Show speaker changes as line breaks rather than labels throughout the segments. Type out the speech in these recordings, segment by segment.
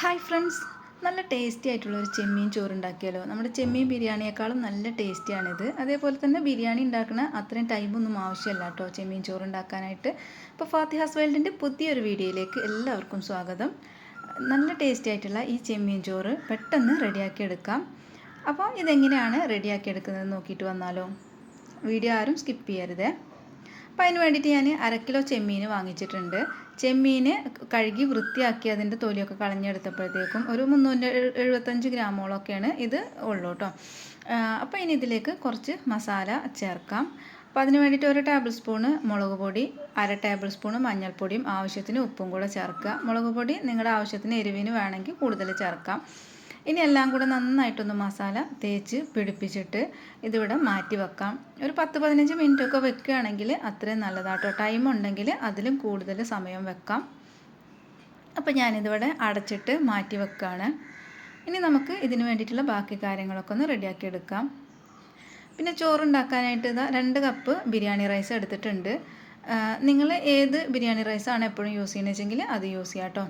Hi friends നല്ല tasty ആയിട്ടുള്ള ഒരു ചെമ്മീൻ ചോറ് ഉണ്ടാക്കിയാലോ നമ്മുടെ ചെമ്മീൻ ബിരിയാണിയേക്കാളും നല്ല ടേസ്റ്റിയാണിത് അതേപോലെ തന്നെ ബിരിയാണി ഉണ്ടാക്കുന്ന അത്രയും ടൈമൊന്നും ആവശ്യമില്ല കേട്ടോ ചെമ്മീൻ ചോറ് ഉണ്ടാക്കാനായിട്ട് ഇപ്പോൾ ഫാത്തിഹാസ് വേൾഡിന്റെ പുതിയൊരു വീഡിയോയിലേക്ക് എല്ലാവർക്കും സ്വാഗതം. നല്ല ടേസ്റ്റി ആയിട്ടുള്ള ഈ ചെമ്മീൻ ചോറ് പെട്ടെന്ന് റെഡിയാക്കി എടുക്കാം. അപ്പോൾ ഇതെങ്ങനെയാണ് റെഡിയാക്കി എടുക്കുന്നത് നോക്കിയിട്ട് വന്നാലോ? വീഡിയോ ആരും സ്കിപ്പ് ചെയ്യരുതേ. അപ്പോൾ അതിന് വേണ്ടിയിട്ട് ഞാൻ അര കിലോ ചെമ്മീൻ വാങ്ങിച്ചിട്ടുണ്ട്. ചെമ്മീൻ കഴുകി വൃത്തിയാക്കി അതിന്റെ തൊലിയൊക്കെ കളഞ്ഞെടുത്തപ്പോഴത്തേക്കും ഒരു മുന്നൂറ്റി എഴുപത്തഞ്ച് ഗ്രാമോളൊക്കെയാണ് ഇത് ഉള്ളൂ കേട്ടോ അപ്പോൾ ഇനി ഇതിലേക്ക് കുറച്ച് മസാല ചേർക്കാം. അപ്പോൾ അതിന് വേണ്ടിയിട്ട് ഒരു ടേബിൾ സ്പൂണ് മുളക് പൊടി അര ടേബിൾ സ്പൂണ് മഞ്ഞൾപ്പൊടിയും ആവശ്യത്തിന് ഉപ്പും കൂടെ ചേർക്കുക. മുളക് പൊടി നിങ്ങളുടെ ആവശ്യത്തിന് എരിവിന് വേണമെങ്കിൽ കൂടുതൽ ചേർക്കാം. ഇനി എല്ലാം കൂടെ നന്നായിട്ടൊന്ന് മസാല തേച്ച് പിടിപ്പിച്ചിട്ട് ഇതിവിടെ മാറ്റി വെക്കാം. ഒരു പത്ത് പതിനഞ്ച് മിനിറ്റ് ഒക്കെ വെക്കുകയാണെങ്കിൽ അത്രയും നല്ലതാട്ടോ. ടൈം ഉണ്ടെങ്കിൽ അതിലും കൂടുതൽ സമയം വെക്കാം. അപ്പോൾ ഞാനിതിവിടെ അടച്ചിട്ട് മാറ്റി വെക്കുകയാണ്. ഇനി നമുക്ക് ഇതിന് വേണ്ടിയിട്ടുള്ള ബാക്കി കാര്യങ്ങളൊക്കെ ഒന്ന് റെഡിയാക്കി എടുക്കാം. പിന്നെ ചോറുണ്ടാക്കാനായിട്ട് ഇതാ രണ്ട് കപ്പ് ബിരിയാണി റൈസ് എടുത്തിട്ടുണ്ട്. നിങ്ങൾ ഏത് ബിരിയാണി റൈസാണ് എപ്പോഴും യൂസ് ചെയ്യുന്നത് വെച്ചെങ്കിൽ അത് യൂസ് ചെയ്യാം കേട്ടോ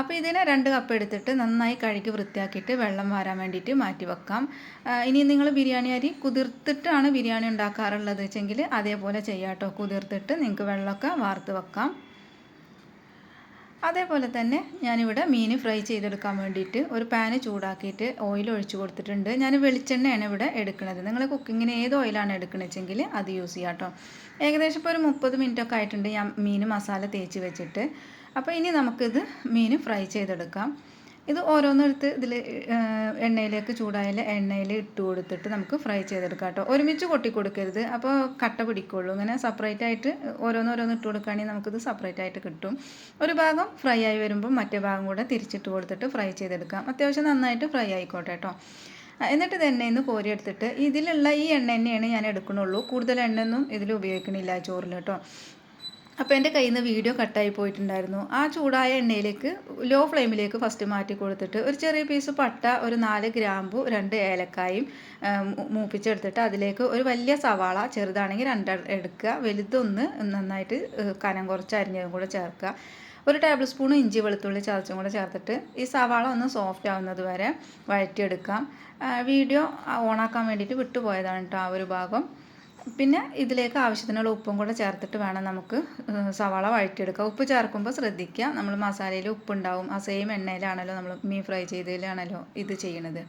അപ്പോൾ ഇതിനെ രണ്ട് കപ്പ് എടുത്തിട്ട് നന്നായി കഴുകി വൃത്തിയാക്കിയിട്ട് വെള്ളം വാരാൻ വേണ്ടിയിട്ട് മാറ്റി വെക്കാം. ഇനി നിങ്ങൾ ബിരിയാണി അരി കുതിർത്തിട്ടാണ് ബിരിയാണി ഉണ്ടാക്കാറുള്ളത് വെച്ചെങ്കിൽ അതേപോലെ ചെയ്യാം കേട്ടോ കുതിർത്തിട്ട് നിങ്ങൾക്ക് വെള്ളമൊക്കെ വാർത്ത് വെക്കാം. അതേപോലെ തന്നെ ഞാനിവിടെ മീൻ ഫ്രൈ ചെയ്തെടുക്കാൻ വേണ്ടിയിട്ട് ഒരു പാന് ചൂടാക്കിയിട്ട് ഓയിൽ ഒഴിച്ചു കൊടുത്തിട്ടുണ്ട്. ഞാൻ വെളിച്ചെണ്ണയാണ് ഇവിടെ എടുക്കുന്നത്. നിങ്ങൾ കുക്കിങ്ങിന് ഏത് ഓയിലാണ് എടുക്കണമെച്ചെങ്കിൽ അത് യൂസ് ചെയ്യാം കേട്ടോ ഏകദേശം ഇപ്പോൾ ഒരു മുപ്പത് മിനിറ്റൊക്കെ ആയിട്ടുണ്ട് ഞാൻ മീൻ മസാല തേച്ച് വെച്ചിട്ട്. അപ്പോൾ ഇനി നമുക്കിത് മീൻ ഫ്രൈ ചെയ്തെടുക്കാം. ഇത് ഓരോന്നെടുത്ത് ഇതിൽ എണ്ണയിലേക്ക് ചൂടായാൽ എണ്ണയിൽ ഇട്ട് കൊടുത്തിട്ട് നമുക്ക് ഫ്രൈ ചെയ്തെടുക്കാം കേട്ടോ ഒരുമിച്ച് കൊട്ടി കൊടുക്കരുത്. അപ്പോൾ കട്ട പിടിക്കുള്ളൂ. ഇങ്ങനെ സെപ്പറേറ്റ് ആയിട്ട് ഓരോന്നോരോന്ന് ഇട്ട് കൊടുക്കുകയാണെങ്കിൽ നമുക്കിത് സെപ്പറേറ്റ് ആയിട്ട് കിട്ടും. ഒരു ഭാഗം ഫ്രൈ ആയി വരുമ്പോൾ മറ്റേ ഭാഗം കൂടെ തിരിച്ചിട്ട് കൊടുത്തിട്ട് ഫ്രൈ ചെയ്തെടുക്കാം. അത്യാവശ്യം നന്നായിട്ട് ഫ്രൈ ആയിക്കോട്ടെ കേട്ടോ എന്നിട്ട് ഇത് എണ്ണയിൽ നിന്ന് കോരിയെടുത്തിട്ട് ഇതിലുള്ള ഈ എണ്ണ തന്നെയാണ് ഞാൻ എടുക്കണുള്ളൂ. കൂടുതൽ എണ്ണയൊന്നും ഇതിൽ ഉപയോഗിക്കണില്ല ചോറിൽ കേട്ടോ അപ്പോൾ എന്റെ കയ്യിൽ നിന്ന് വീഡിയോ കട്ടായി പോയിട്ടുണ്ടായിരുന്നു. ആ ചൂടായ എണ്ണയിലേക്ക് ലോ ഫ്ലെയിമിലേക്ക് ഫസ്റ്റ് മാറ്റി കൊടുത്തിട്ട് ഒരു ചെറിയ പീസ് പട്ട ഒരു നാല് ഗ്രാമ്പു രണ്ട് ഏലക്കായും മൂപ്പിച്ചെടുത്തിട്ട് അതിലേക്ക് ഒരു വലിയ സവാള ചെറുതാണെങ്കിൽ രണ്ട് എടുക്കുക. വലുതൊന്ന് നന്നായിട്ട് കനം കുറച്ച് അരിഞ്ഞതും കൂടെ ചേർക്കുക. ഒരു ടേബിൾ സ്പൂൺ ഇഞ്ചി വെളുത്തുള്ളി ചതച്ചും കൂടെ ചേർത്തിട്ട് ഈ സവാള ഒന്ന് സോഫ്റ്റ് ആവുന്നത് വരെ വഴറ്റിയെടുക്കാം. വീഡിയോ ഓണാക്കാൻ വേണ്ടിയിട്ട് വിട്ടുപോയതാണ് കേട്ടോ ആ ഒരു ഭാഗം. പിന്നെ ഇതിലേക്ക് ആവശ്യത്തിനുള്ള ഉപ്പും കൂടെ ചേർത്തിട്ട് വേണം നമുക്ക് സവാള വഴറ്റിയെടുക്കുക ഉപ്പ് ചേർക്കുമ്പോൾ ശ്രദ്ധിക്കുക നമ്മൾ മസാലയിൽ ഉപ്പുണ്ടാവും. ആ സെയിം എണ്ണയിലാണല്ലോ നമ്മൾ മീൻ ഫ്രൈ ചെയ്തതിലാണല്ലോ ഇത് ചെയ്യണത്.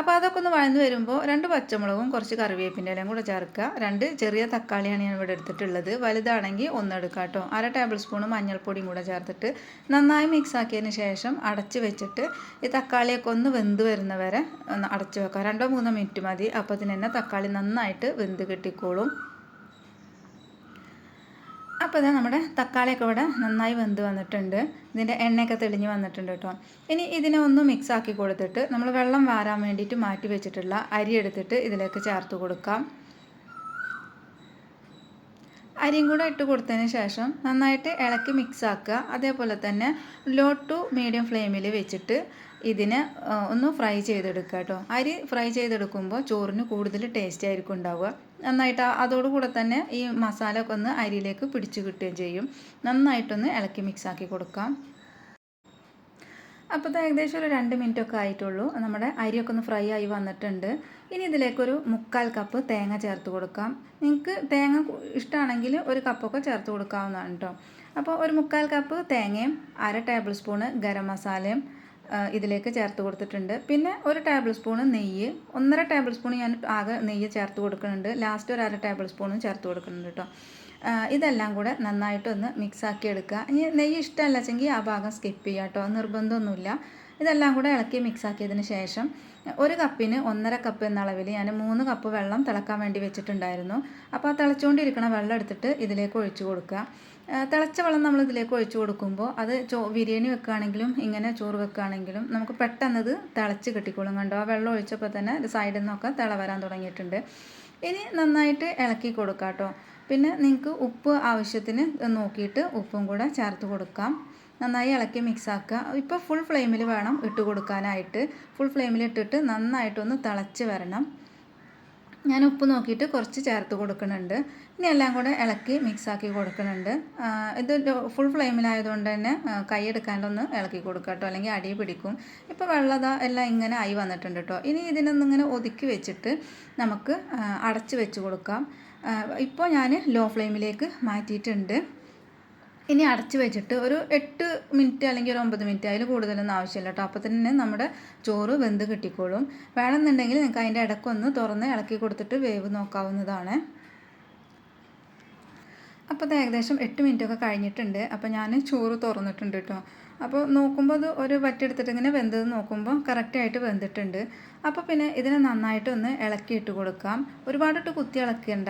അപ്പോൾ അതൊക്കെ ഒന്ന് വഴന്ന് വരുമ്പോൾ രണ്ട് പച്ചമുളകും കുറച്ച് കറിവേപ്പിന്റെ ഇലയും കൂടെ ചേർക്കുക. രണ്ട് ചെറിയ തക്കാളിയാണ് ഞാൻ ഇവിടെ എടുത്തിട്ടുള്ളത്. വലുതാണെങ്കിൽ ഒന്ന് എടുക്കുക കേട്ടോ. അര ടേബിൾ സ്പൂൺ മഞ്ഞൾപ്പൊടിയും കൂടെ ചേർത്തിട്ട് നന്നായി മിക്സ് ആക്കിയതിന് ശേഷം അടച്ച് വെച്ചിട്ട് ഈ തക്കാളിയൊക്കെ ഒന്ന് വെന്ത് വരുന്നവരെ ഒന്ന് അടച്ച് വെക്കുക. രണ്ടോ മൂന്നോ മിനിറ്റ് മതി. അപ്പോൾ തന്നെ തക്കാളി നന്നായിട്ട് വെന്ത് കിട്ടിക്കോളും. അപ്പോൾ ഇത് നമ്മുടെ തക്കാളിയൊക്കെ ഇവിടെ നന്നായി വെന്ത് വന്നിട്ടുണ്ട്. ഇതിന്റെ എണ്ണയൊക്കെ തെളിഞ്ഞ് വന്നിട്ടുണ്ട് കേട്ടോ. ഇനി ഇതിനെ ഒന്ന് മിക്സ് ആക്കി കൊടുത്തിട്ട് നമ്മൾ വെള്ളം വാരാൻ വേണ്ടിയിട്ട് മാറ്റി വെച്ചിട്ടുള്ള അരി എടുത്തിട്ട് ഇതിലേക്ക് ചേർത്ത് കൊടുക്കാം. അരിയും കൂടെ ഇട്ട് കൊടുത്തതിന് ശേഷം നന്നായിട്ട് ഇളക്കി മിക്സ് ആക്കുക. അതേപോലെ തന്നെ ലോ ടു മീഡിയം ഫ്ലെയിമിൽ വെച്ചിട്ട് ഇതിനെ ഒന്ന് ഫ്രൈ ചെയ്തെടുക്കുക കേട്ടോ. അരി ഫ്രൈ ചെയ്തെടുക്കുമ്പോൾ ചോറിന് കൂടുതൽ ടേസ്റ്റ് ആയിരിക്കും ഉണ്ടാവുക. നന്നായിട്ട് അതോടുകൂടെ തന്നെ ഈ മസാല ഒക്കെ ഒന്ന് അരിയിലേക്ക് പിടിച്ചു കിട്ടുകയും ചെയ്യും. നന്നായിട്ടൊന്ന് ഇളക്കി മിക്സ് ആക്കി കൊടുക്കാം. അപ്പോൾ ഇത് ഏകദേശം ഒരു രണ്ട് മിനിറ്റ് ഒക്കെ ആയിട്ടുള്ളൂ. നമ്മുടെ അരിയൊക്കെ ഒന്ന് ഫ്രൈ ആയി വന്നിട്ടുണ്ട്. ഇനി ഇതിലേക്കൊരു മുക്കാൽ കപ്പ് തേങ്ങ ചേർത്ത് കൊടുക്കാം. നിങ്ങൾക്ക് തേങ്ങ ഇഷ്ടമാണെങ്കിൽ ഒരു കപ്പൊക്കെ ചേർത്ത് കൊടുക്കാവുന്നതാണ് കേട്ടോ അപ്പോൾ ഒരു മുക്കാൽ കപ്പ് തേങ്ങയും അര ടേബിൾ സ്പൂണ് ഗരം മസാലയും ഇതിലേക്ക് ചേർത്ത് കൊടുത്തിട്ടുണ്ട്. പിന്നെ ഒരു ടേബിൾ സ്പൂണ് നെയ്യ്. ഒന്നര ടേബിൾ സ്പൂൺ ഞാൻ ആകെ നെയ്യ് ചേർത്ത് കൊടുക്കുന്നുണ്ട്. ലാസ്റ്റ് ഒരു അര ടേബിൾ സ്പൂണും ചേർത്ത് കൊടുക്കുന്നുണ്ട് കേട്ടോ ഇതെല്ലാം കൂടെ നന്നായിട്ടൊന്ന് മിക്സാക്കി എടുക്കുക. ഇനി നെയ്യ് ഇഷ്ടമല്ല വെച്ചെങ്കിൽ ആ ഭാഗം സ്കിപ്പ് ചെയ്യുക കേട്ടോ. നിർബന്ധമൊന്നുമില്ല. ഇതെല്ലാം കൂടെ ഇളക്കി മിക്സാക്കിയതിന് ശേഷം ഒരു കപ്പിന് ഒന്നര കപ്പ് എന്ന അളവിൽ ഞാൻ മൂന്ന് കപ്പ് വെള്ളം തിളക്കാൻ വേണ്ടി വെച്ചിട്ടുണ്ടായിരുന്നു. അപ്പോൾ ആ തിളച്ചുകൊണ്ടിരിക്കുന്ന വെള്ളം എടുത്തിട്ട് ഇതിലേക്ക് ഒഴിച്ചു കൊടുക്കുക. തിളച്ച വെള്ളം നമ്മൾ ഇതിലേക്ക് ഒഴിച്ചു കൊടുക്കുമ്പോൾ അത് ചോ ബിരിയാണി വെക്കുകയാണെങ്കിലും ഇങ്ങനെ ചോറ് വെക്കുകയാണെങ്കിലും നമുക്ക് പെട്ടെന്ന് ഇത് തിളച്ച് കിട്ടിക്കോളും കണ്ടോ. ആ വെള്ളം ഒഴിച്ചപ്പോൾ തന്നെ സൈഡിൽ നിന്നൊക്കെ തിള വരാൻ തുടങ്ങിയിട്ടുണ്ട്. ഇനി നന്നായിട്ട് ഇളക്കി കൊടുക്കാം കേട്ടോ. പിന്നെ നിങ്ങൾക്ക് ഉപ്പ് ആവശ്യത്തിന് നോക്കിയിട്ട് ഉപ്പും കൂടെ ചേർത്ത് കൊടുക്കാം. നന്നായി ഇളക്കി മിക്സ് ആക്കുക. ഇപ്പോൾ ഫുൾ ഫ്ലെയിമിൽ വേണം ഇട്ട് കൊടുക്കാനായിട്ട്. ഫുൾ ഫ്ലെയിമിൽ ഇട്ടിട്ട് നന്നായിട്ടൊന്ന് തിളച്ച് വരണം. ഞാൻ ഉപ്പ് നോക്കിയിട്ട് കുറച്ച് ചേർത്ത് കൊടുക്കുന്നുണ്ട്. ഇനി എല്ലാം കൂടെ ഇളക്കി മിക്സാക്കി കൊടുക്കുന്നുണ്ട്. ഇത് ഫുൾ ഫ്ലെയിമിലായതുകൊണ്ട് തന്നെ കൈയെടുക്കാണ്ടൊന്ന് ഇളക്കി കൊടുക്കുക കേട്ടോ. അല്ലെങ്കിൽ അടി പിടിക്കും. ഇപ്പോൾ വെള്ളത എല്ലാം ഇങ്ങനെ ആയി വന്നിട്ടുണ്ട് കേട്ടോ. ഇനി ഇതിനൊന്നിങ്ങനെ ഒതുക്കി വെച്ചിട്ട് നമുക്ക് അടച്ച് വെച്ച് കൊടുക്കാം. ഇപ്പോൾ ഞാൻ ലോ ഫ്ലെയിമിലേക്ക് മാറ്റിയിട്ടുണ്ട്. ഇനി അടച്ചു വെച്ചിട്ട് ഒരു എട്ട് മിനിറ്റ് അല്ലെങ്കിൽ ഒരു ഒമ്പത് മിനിറ്റ് അതിൽ കൂടുതലൊന്നും ആവശ്യമില്ല കേട്ടോ. അപ്പോൾ തന്നെ നമ്മുടെ ചോറ് വെന്ത് കിട്ടിക്കോളും. വേണമെന്നുണ്ടെങ്കിൽ നിങ്ങൾക്ക് അതിന്റെ ഇടയ്ക്കൊന്ന് തുറന്ന് ഇളക്കി കൊടുത്തിട്ട് വേവ് നോക്കാവുന്നതാണ്. അപ്പോൾ അത് ഏകദേശം എട്ട് മിനിറ്റൊക്കെ കഴിഞ്ഞിട്ടുണ്ട്. അപ്പോൾ ഞാൻ ചോറ് തുറന്നിട്ടുണ്ട് കേട്ടോ. അപ്പോൾ നോക്കുമ്പോൾ അത് ഒരു വറ്റെടുത്തിട്ട് ഇങ്ങനെ വെന്തത് നോക്കുമ്പോൾ കറക്റ്റായിട്ട് വെന്തിട്ടുണ്ട്. അപ്പോൾ പിന്നെ ഇതിനെ നന്നായിട്ടൊന്ന് ഇളക്കിയിട്ട് കൊടുക്കാം. ഒരുപാടിട്ട് കുത്തി ഇളക്കേണ്ട.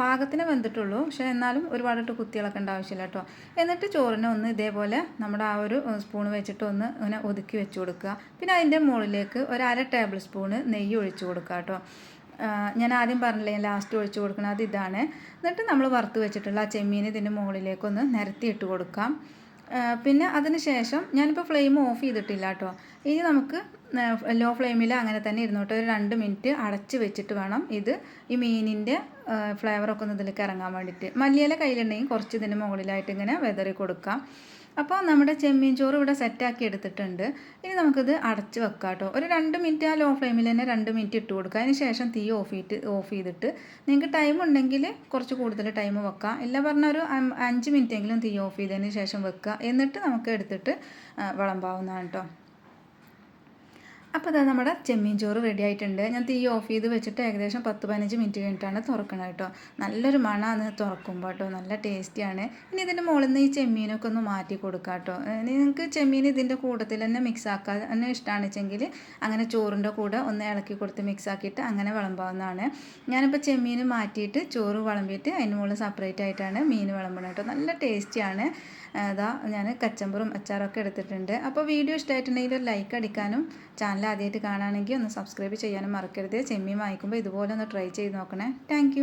പാകത്തിന് വെന്തിട്ടുള്ളൂ. പക്ഷേ എന്നാലും ഒരുപാടിട്ട് കുത്തി ഇളക്കേണ്ട ആവശ്യമില്ല കേട്ടോ. എന്നിട്ട് ചോറിനെ ഒന്ന് ഇതേപോലെ നമ്മുടെ ആ ഒരു സ്പൂൺ വെച്ചിട്ട് ഒന്ന് ഇങ്ങനെ ഒതുക്കി വെച്ച് കൊടുക്കുക. പിന്നെ അതിന്റെ മുകളിലേക്ക് ഒരു അര ടേബിൾ സ്പൂണ് നെയ്യ് ഒഴിച്ച് കൊടുക്കുക കേട്ടോ. ഞാൻ ആദ്യം പറഞ്ഞില്ലേ ലാസ്റ്റ് ഒഴിച്ച് കൊടുക്കണം അത് ഇതാണ്. എന്നിട്ട് നമ്മൾ വറുത്ത് വെച്ചിട്ടുള്ള ആ ചെമ്മീൻ ഇതിന്റെ മുകളിലേക്കൊന്ന് നിരത്തിയിട്ട് കൊടുക്കാം. പിന്നെ അതിന് ശേഷം ഞാനിപ്പോൾ ഫ്ലെയിം ഓഫ് ചെയ്തിട്ടില്ല കേട്ടോ ഇനി നമുക്ക് ലോ ഫ്ലെയിമിൽ അങ്ങനെ തന്നെ ഇരുന്നോട്ട് ഒരു രണ്ട് മിനിറ്റ് അടച്ച് വെച്ചിട്ട് വേണം ഇത് ഈ മീനിന്റെ ഫ്ലേവറൊക്കെ ഒന്ന് ഇതിലേക്ക് ഇറങ്ങാൻ വേണ്ടിയിട്ട് മല്ലിയില കയ്യിലുണ്ടെങ്കിൽ കുറച്ച് ഇതിന്റെ മുകളിലായിട്ട് ഇങ്ങനെ വെതറി കൊടുക്കാം. അപ്പോൾ നമ്മുടെ ചെമ്മീൻ ചോറ് ഇവിടെ സെറ്റാക്കി എടുത്തിട്ടുണ്ട്. ഇനി നമുക്കിത് അടച്ച് വെക്കാം കേട്ടോ ഒരു രണ്ട് മിനിറ്റ് ആ ലോ ഫ്ലെയിമിൽ തന്നെ രണ്ട് മിനിറ്റ് ഇട്ട് കൊടുക്കുക. അതിന് ശേഷം തീ ഓഫ് ചെയ്തിട്ട് ഓഫ് ചെയ്തിട്ട് നിങ്ങൾക്ക് ടൈം ഉണ്ടെങ്കിൽ കുറച്ച് കൂടുതൽ ടൈം വെക്കാം. ഇല്ല പറഞ്ഞാൽ ഒരു അഞ്ച് മിനിറ്റ് എങ്കിലും തീ ഓഫ് ചെയ്തതിന് ശേഷം വെക്കുക. എന്നിട്ട് നമുക്ക് എടുത്തിട്ട് വിളമ്പാവുന്നതാണ് കേട്ടോ അപ്പോൾ അതാ നമ്മുടെ ചെമ്മീൻ ചോറ് റെഡി ആയിട്ടുണ്ട്. ഞാൻ തീ ഓഫ് ചെയ്ത് വെച്ചിട്ട് ഏകദേശം പത്ത് പതിനഞ്ച് മിനിറ്റ് കഴിഞ്ഞിട്ടാണ് തുറക്കണത് കേട്ടോ. നല്ലൊരു മണമാണ് തുറക്കുമ്പോൾ കേട്ടോ. നല്ല ടേസ്റ്റിയാണ് ഇനി ഇതിന്റെ മുകളിൽ നിന്ന് ഈ ചെമ്മീനൊക്കെ ഒന്ന് മാറ്റി കൊടുക്കാം കേട്ടോ. ഇനി നിങ്ങൾക്ക് ചെമ്മീൻ ഇതിന്റെ കൂട്ടത്തിൽ തന്നെ മിക്സ് ആക്കാൻ തന്നെ ഇഷ്ടമാണ് വെച്ചെങ്കിൽ അങ്ങനെ ചോറിന്റെ കൂടെ ഒന്ന് ഇളക്കി കൊടുത്ത് മിക്സ് ആക്കിയിട്ട് അങ്ങനെ വിളമ്പാവുന്നതാണ്. ഞാനിപ്പോൾ ചെമ്മീൻ മാറ്റിയിട്ട് ചോറ് വിളമ്പിയിട്ട് അതിന് മുകളിൽ സെപ്പറേറ്റ് ആയിട്ടാണ് മീൻ വിളമ്പുന്നത് കേട്ടോ. നല്ല ടേസ്റ്റിയാണ് അതാ ഞാൻ കച്ചമ്പറും അച്ചാറൊക്കെ എടുത്തിട്ടുണ്ട്. അപ്പോൾ വീഡിയോ ഇഷ്ടമായിട്ടുണ്ടെങ്കിൽ ലൈക്ക് അടിക്കാനും ചാനൽ ആദ്യമായിട്ട് കാണുകയാണെങ്കിൽ ഒന്ന് സബ്സ്ക്രൈബ് ചെയ്യാനും മറക്കരുത്. ചെമ്മീൻ വാങ്ങിക്കുമ്പോൾ ഇതുപോലെ ഒന്ന് ട്രൈ ചെയ്ത് നോക്കണേ. താങ്ക്